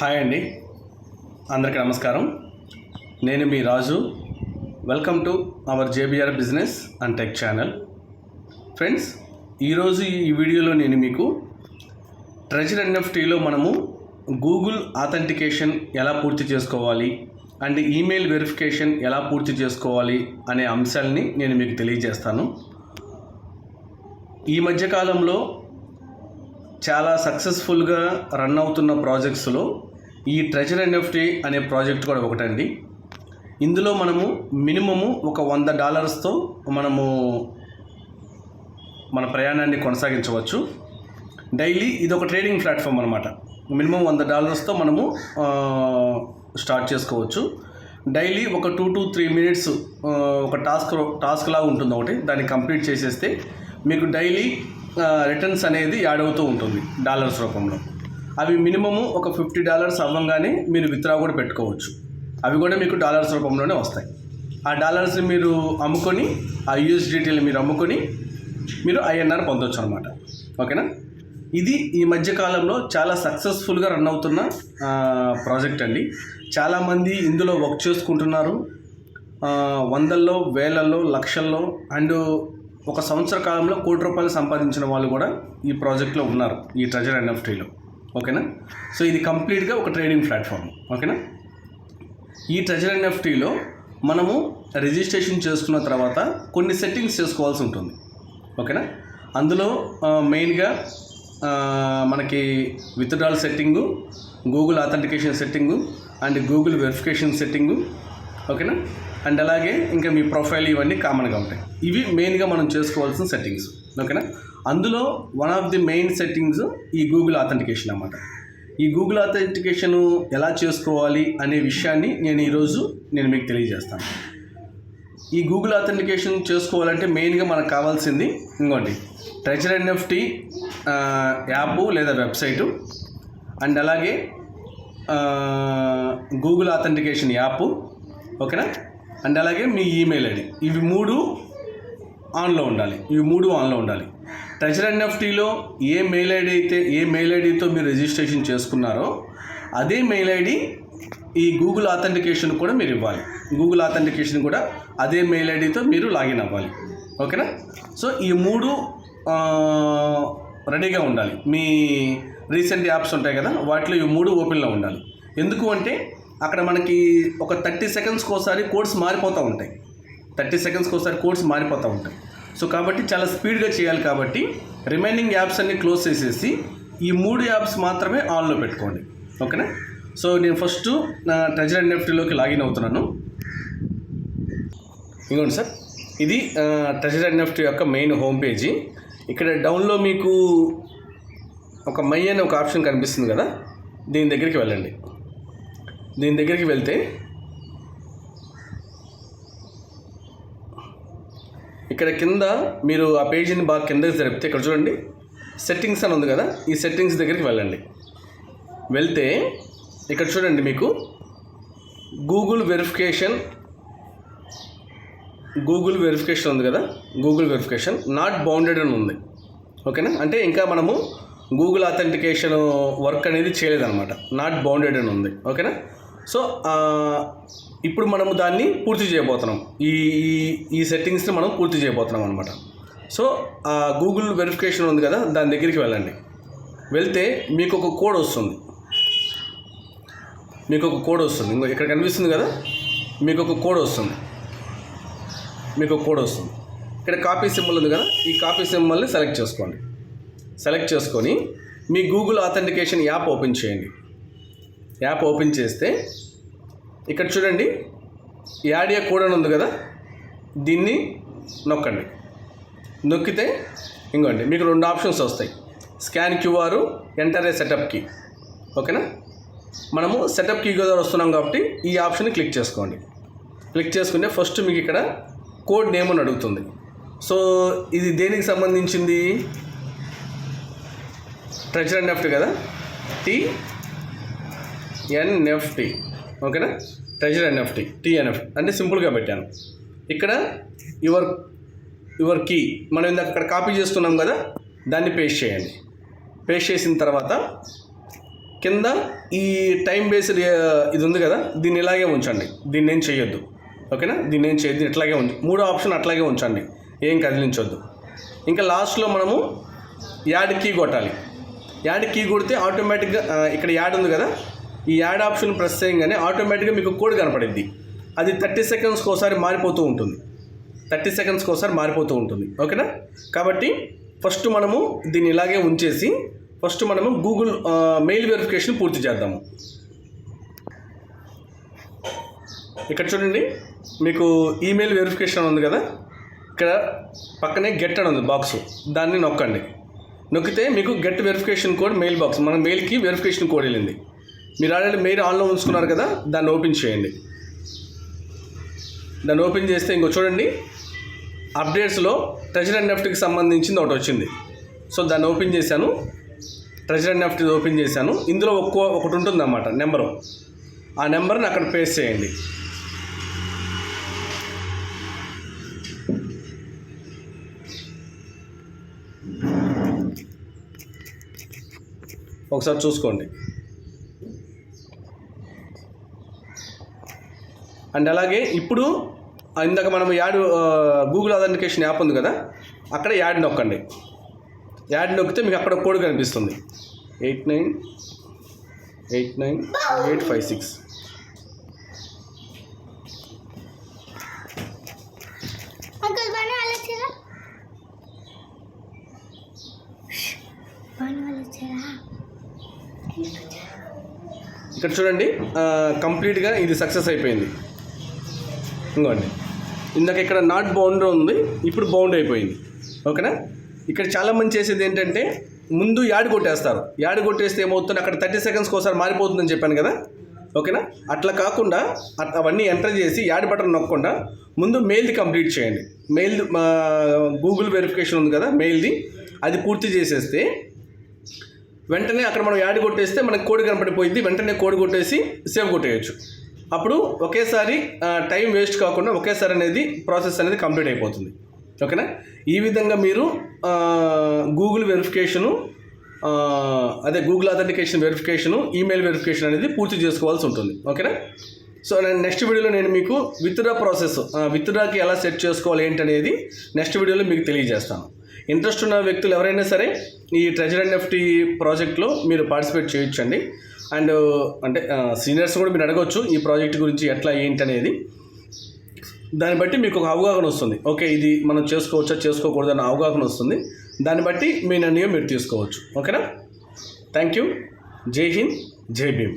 Hi అండి. అందరికీ నమస్కారం. నేను మీ Raju. Welcome to our JBR business and tech channel friends ఈరోజు ఈ వీడియోలో నేను మీకు ట్రెజర్ ఎన్ఎఫ్టీలో మనము గూగుల్ ఆథెంటికేషన్ ఎలా పూర్తి చేసుకోవాలి అండ్ ఈమెయిల్ వెరిఫికేషన్ ఎలా పూర్తి చేసుకోవాలి అనే అంశాలని నేను మీకు తెలియజేస్తాను. ఈ మధ్యకాలంలో చాలా సక్సెస్ఫుల్గా రన్ అవుతున్న ప్రాజెక్ట్స్లో ఈ ట్రెజర్ ఎన్ఎఫ్టీ అనే ప్రాజెక్ట్ కూడా ఒకటండి. ఇందులో మనము మినిమము ఒక వంద డాలర్స్తో మనము మన ప్రయాణాన్ని కొనసాగించవచ్చు. డైలీ ఇది ఒక ట్రేడింగ్ ప్లాట్ఫామ్ అనమాట మినిమం వంద డాలర్స్తో మనము స్టార్ట్ చేసుకోవచ్చు. డైలీ ఒక టూ టు త్రీ మినిట్స్ ఒక టాస్క్ టాస్క్ లాగా ఉంటుంది ఒకటి దాన్ని కంప్లీట్ చేసేస్తే మీకు డైలీ రిటర్న్స్ అనేది యాడ్ అవుతూ ఉంటుంది డాలర్స్ రూపంలో. అవి మినిమము ఒక ఫిఫ్టీ డాలర్స్ అవ్వంగానే మీరు విత్డ్రా కూడా పెట్టుకోవచ్చు. అవి కూడా మీకు డాలర్స్ రూపంలోనే వస్తాయి. ఆ డాలర్స్ని మీరు అమ్ముకొని ఆ యూఎస్డిటీని మీరు అమ్ముకొని మీరు ఐఎన్ఆర్ పొందొచ్చు అనమాట ఓకేనా? ఇది ఈ మధ్య కాలంలో చాలా సక్సెస్ఫుల్గా రన్ అవుతున్న ప్రాజెక్ట్ అండి. చాలామంది ఇందులో వర్క్ చేసుకుంటున్నారు. వందల్లో వేలల్లో లక్షల్లో అండ్ ఒక సంవత్సర కాలంలో కోటి రూపాయలు సంపాదించిన వాళ్ళు కూడా ఈ ప్రాజెక్ట్లో ఉన్నారు ఈ ట్రెజర్ ఎన్ఎఫ్టీలో ఓకేనా? సో ఇది కంప్లీట్గా ఒక ట్రేడింగ్ ప్లాట్ఫామ్. ఓకేనా? ఈ ట్రెజర్ ఎన్ఎఫ్టీలో మనము రిజిస్ట్రేషన్ చేసుకున్న తర్వాత కొన్ని సెట్టింగ్స్ చేసుకోవాల్సి ఉంటుంది. ఓకేనా? అందులో మెయిన్గా మనకి withdrawal setting Google authentication setting and Google verification setting. ఓకేనా? అండ్ అలాగే ఇంకా మీ ప్రొఫైల్ ఇవన్నీ కామన్గా ఉంటాయి. ఇవి మెయిన్గా మనం చేసుకోవాల్సిన సెట్టింగ్స్ ఓకేనా అందులో one of the main settings ఈ గూగుల్ అథెంటికేషన్ అన్నమాట. ఈ గూగుల్ అథెంటికేషన్ ఎలా చేసుకోవాలి అనే విషయాన్ని నేను ఈరోజు నేను మీకు తెలియజేస్తాను. ఈ గూగుల్ అథెంటికేషన్ చేసుకోవాలంటే మెయిన్గా మనకు కావాల్సింది ఇంకోటి ట్రెజర్ ఎన్ఎఫ్టీ యాప్ లేదా వెబ్సైటు అండ్ అలాగే గూగుల్ అథెంటికేషన్ యాప్. ఓకేనా అండ్ అలాగే మీ ఈమెయిల్ ఐడి. ఇవి మూడు ఆన్లో ఉండాలి. ఇవి మూడు ఆన్లో ఉండాలి. ట్రెజర్ ఎన్ఎఫ్టీలో ఏ మెయిల్ ఐడి అయితే ఏ మెయిల్ ఐడితో మీరు రిజిస్ట్రేషన్ చేసుకున్నారో అదే మెయిల్ ఐడి ఈ గూగుల్ ఆథెంటికేషన్ కూడా మీరు ఇవ్వాలి. గూగుల్ ఆథెంటికేషన్ కూడా అదే మెయిల్ ఐడితో మీరు లాగిన్ అవ్వాలి. ఓకేనా? సో ఈ మూడు రెడీగా ఉండాలి. మీ రీసెంట్ యాప్స్ ఉంటాయి కదా వాటిలో ఈ మూడు ఓపెన్లో ఉండాలి. ఎందుకు అంటే అక్కడ మనకి ఒక థర్టీ సెకండ్స్కి ఒకసారి కోడ్స్ మారిపోతూ ఉంటాయి. థర్టీ సెకండ్స్కి ఒకసారి కోడ్స్ మారిపోతూ ఉంటాయి. సో కాబట్టి చాలా స్పీడ్గా చేయాలి కాబట్టి రిమైనింగ్ యాప్స్ అన్ని క్లోజ్ చేసేసి ఈ మూడు యాప్స్ మాత్రమే ఆన్లో పెట్టుకోండి. ఓకేనా? సో నేను ఫస్ట్ నా ట్రెజర్ ఎన్ఎఫ్టీలోకి లాగిన్ అవుతున్నాను. ఇంకోండి సార్. ఇది ట్రెజర్ ఎన్ఎఫ్టీ యొక్క మెయిన్ హోమ్ పేజీ. ఇక్కడ డౌన్లో మీకు ఒక మై అనే ఒక ఆప్షన్ కనిపిస్తుంది కదా? దీని దగ్గరికి వెళ్ళండి. దీని దగ్గరికి వెళ్తే ఇక్కడ కింద మీరు ఆ పేజీని బాగా కిందకి జరిపితే ఇక్కడ చూడండి సెట్టింగ్స్ అని ఉంది కదా ఈ సెట్టింగ్స్ దగ్గరికి వెళ్ళండి. వెళ్తే ఇక్కడ చూడండి మీకు గూగుల్ వెరిఫికేషన్ గూగుల్ వెరిఫికేషన్ ఉంది కదా గూగుల్ వెరిఫికేషన్ నాట్ బౌండెడ్ అని ఉంది. ఓకేనా అంటే ఇంకా మనము గూగుల్ అథెంటికేషన్ వర్క్ అనేది చేయలేదన్నమాట. నాట్ బౌండెడ్ అని ఉంది. ఓకేనా సో ఇప్పుడు మనము దాన్ని పూర్తి చేయబోతున్నాం. ఈ ఈ- ఈ సెట్టింగ్స్ని మనం పూర్తి చేయబోతున్నాం అనమాట సో ఆ గూగుల్ వెరిఫికేషన్ ఉంది కదా దాని దగ్గరికి వెళ్ళండి. వెళ్తే మీకు ఒక కోడ్ వస్తుంది. మీకు ఒక కోడ్ వస్తుంది. ఇంకో ఇక్కడ కనిపిస్తుంది కదా మీకు ఒక కోడ్ వస్తుంది. మీకు ఒక కోడ్ వస్తుంది. ఇక్కడ కాపీ సింబల్ ఉంది కదా ఈ కాపీ సింబల్ని సెలెక్ట్ చేసుకోండి. సెలెక్ట్ చేసుకొని మీ గూగుల్ అథెంటికేషన్ యాప్ ఓపెన్ చేయండి. యాప్ ఓపెన్ చేస్తే ఇక్కడ చూడండి యాడియా కోడ్ అని ఉంది కదా దీన్ని నొక్కండి. నొక్కితే ఇంకోండి మీకు రెండు ఆప్షన్స్ వస్తాయి. Scan QR enter a setup key. ఓకేనా? మనము సెటప్ కీ ద్వారా వస్తున్నాం కాబట్టి ఈ ఆప్షన్ క్లిక్ చేసుకోండి. క్లిక్ చేసుకుంటే ఫస్ట్ మీకు ఇక్కడ కోడ్ నేమ్ అని అడుగుతుంది. సో ఇది దేనికి సంబంధించింది? ట్రెజర్ ఎన్ఎఫ్టీ కదా? టీ ఎన్ఎఫ్టీ ఓకేనా? ట్రెజర్ ఎన్ఎఫ్టీ టీఎన్ఎఫ్ అంటే సింపుల్గా పెట్టాను. ఇక్కడ యువర్ యువర్ కీ మనం ఇందాక అక్కడ కాపీ చేస్తున్నాం కదా దాన్ని పేస్ట్ చేయండి. పేస్ట్ చేసిన తర్వాత కింద ఈ టైం బేస్డ్ uh, ఇది ఉంది కదా దీన్ని ఇలాగే ఉంచండి. దీన్ని ఏం చేయొద్దు. ఓకేనా? దీన్ని ఏం చేయొద్దు. ఇట్లాగే ఉంచు మూడో ఆప్షన్ అట్లాగే ఉంచండి. ఏం కదిలించొద్దు. ఇంకా లాస్ట్లో మనము యాడ్ కీ కొట్టాలి. యాడ్ కీ కొడితే ఆటోమేటిక్గా uh, ఇక్కడ యాడ్ ఉంది కదా ఈ యాడ్ ఆప్షన్ ప్రెస్ చేయగానే ఆటోమేటిక్గా మీకు కోడ్ కనపడింది. అది థర్టీ సెకండ్స్కి ఒకసారి మారిపోతూ ఉంటుంది. థర్టీ సెకండ్స్కి ఒకసారి మారిపోతూ ఉంటుంది. ఓకేనా? కాబట్టి ఫస్ట్ మనము దీన్ని ఇలాగే ఉంచేసి ఫస్ట్ మనము గూగుల్ మెయిల్ వెరిఫికేషన్ పూర్తి చేద్దాము. ఇక్కడ చూడండి మీకు ఈమెయిల్ వెరిఫికేషన్ ఉంది కదా? ఇక్కడ పక్కనే గెట్ అని ఉంది బాక్స్. దాన్ని నొక్కండి. నొక్కితే మీకు get verification code mail box మన మెయిల్కి వెరిఫికేషన్ కోడ్ వెళ్ళింది. మీరు ఆల్రెడీ మెయిల్ ఆన్లో ఉంచుకున్నారు కదా దాన్ని ఓపెన్ చేయండి. దాన్ని ఓపెన్ చేస్తే ఇంకో చూడండి. అప్డేట్స్లో ట్రెజర్ అండ్ నెఫ్ట్కి సంబంధించింది ఒకటి వచ్చింది. సో దాన్ని ఓపెన్ చేశాను. ట్రెజర్ అండ్ నెఫ్ట్ ఓపెన్ చేశాను. ఇందులో ఒక్కో ఒకటి ఉంటుంది అన్నమాట నెంబరు. ఆ నెంబర్ని అక్కడ పేస్ట్ చేయండి. ఒకసారి చూసుకోండి. అండ్ అలాగే ఇప్పుడు ఇందాక మనం యాడ్ గూగుల్ అథెంటికేషన్ యాప్ ఉంది కదా అక్కడ యాడ్ నొక్కండి. యాడ్ నొక్కితే మీకు అక్కడ కోడ్ కనిపిస్తుంది. Eight nine eight nine eight five six. ఇక్కడ చూడండి కంప్లీట్గా ఇది సక్సెస్ అయిపోయింది. ఇంకోండి ఇందాక ఇక్కడ నాట్ బౌండ్ ఉంది ఇప్పుడు బౌండ్ అయిపోయింది. ఓకేనా? ఇక్కడ చాలా మంది చేసేది ఏంటంటే ముందు యాడ్ కొట్టేస్తారు. యాడ్ కొట్టేస్తే ఏమవుతుంది? అక్కడ థర్టీ సెకండ్స్కి ఒకసారి మారిపోతుందని చెప్పాను కదా? ఓకేనా? అట్లా కాకుండా అట్- అవన్నీ ఎంటర్ చేసి యాడ్ బటన్ నొక్కకుండా ముందు మెయిల్ది కంప్లీట్ చేయండి. మెయిల్ గూగుల్ వెరిఫికేషన్ ఉంది కదా మెయిల్ది అది పూర్తి చేసేస్తే వెంటనే అక్కడ మనం యాడ్ కొట్టేస్తే మనకి కోడ్ కనపడిపోయింది. వెంటనే కోడ్ కొట్టేసి సేవ్ కొట్టేయచ్చు. అప్పుడు ఒకేసారి టైం వేస్ట్ కాకుండా ఒకేసారి అనేది ప్రాసెస్ అనేది కంప్లీట్ అయిపోతుంది. ఓకేనా? ఈ విధంగా మీరు గూగుల్ వెరిఫికేషను అదే Google authentication verification email verification అనేది పూర్తి చేసుకోవాల్సి ఉంటుంది. ఓకేనా? సో నేను నెక్స్ట్ వీడియోలో నేను మీకు విత్డ్రా ప్రాసెస్ విత్డ్రాకి ఎలా సెట్ చేసుకోవాలి ఏంటనేది నెక్స్ట్ వీడియోలో మీకు తెలియజేస్తాను. ఇంట్రెస్ట్ ఉన్న వ్యక్తులు ఎవరైనా సరే ఈ ట్రెజర్ అండ్ ఎఫ్టీ ప్రాజెక్ట్లో మీరు పార్టిసిపేట్ చేయొచ్చండి. అండ్ అంటే సీనియర్స్ కూడా మీరు అడగవచ్చు ఈ ప్రాజెక్ట్ గురించి ఎట్లా ఏంటి అనేది దాన్ని బట్టి మీకు ఒక అవగాహన వస్తుంది. ఓకే ఇది మనం చేసుకోవచ్చా చేసుకోకూడదు అన్న అవగాహన వస్తుంది. దాన్ని బట్టి మీ నిర్ణయం మీరు తీసుకోవచ్చు. ఓకేనా? Thank you. జై హింద్ జై భీమ్.